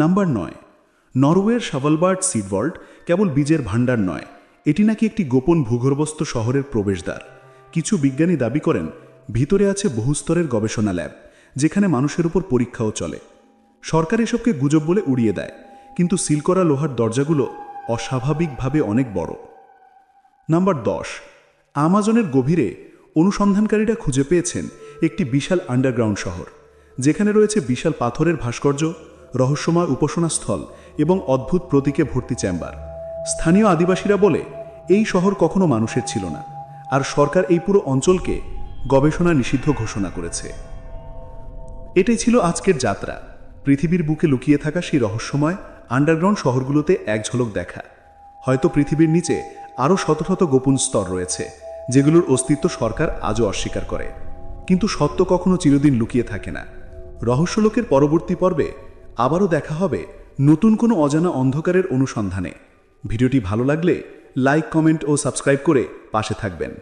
Number নয়। নরওয়ের সাভালবার্ট সিডভল্ট কেবল বীজের ভাণ্ডার নয়, এটি নাকি একটি গোপন ভূগর্ভস্থ শহরের প্রবেশদ্বার। কিছু বিজ্ঞানী দাবি করেন, ভিতরে আছে বহুস্তরের গবেষণা ল্যাব, যেখানে মানুষের উপর পরীক্ষাও চলে। সরকার এসবকে গুজব বলে উড়িয়ে দেয়, কিন্তু সিল করা লোহার দরজাগুলো অস্বাভাবিকভাবে অনেক বড়। নাম্বার দশ, আমাজনের গভীরে অনুসন্ধানকারীরা খুঁজে পেয়েছেন একটি বিশাল আন্ডারগ্রাউন্ড শহর, যেখানে রয়েছে বিশাল পাথরের ভাস্কর্য রহস্যময় উপাসনা স্থল এবং অদ্ভুত প্রতীকে ভর্তি চেম্বার। স্থানীয় আদিবাসীরা বলে, এই শহর কখনো মানুষের ছিল না, আর সরকার এই পুরো অঞ্চলকে গবেষণা নিষিদ্ধ ঘোষণা করেছে। এটাই ছিল আজকের যাত্রা। পৃথিবীর বুকে লুকিয়ে থাকা সেই রহস্যময় আন্ডারগ্রাউন্ড শহরগুলোতে এক ঝলক দেখা। হয়তো পৃথিবীর নিচে আরও শত শত গোপন স্তর রয়েছে, যেগুলোর অস্তিত্ব সরকার আজও অস্বীকার করে। কিন্তু সত্য কখনো চিরদিন লুকিয়ে থাকে না। রহস্যলোকের পরবর্তী পর্বে আবারও দেখা হবে নতুন কোনো অজানা অন্ধকারের অনুসন্ধানে। ভিডিওটি ভালো লাগলে লাইক, কমেন্ট ও সাবস্ক্রাইব করে পাশে থাকবেন।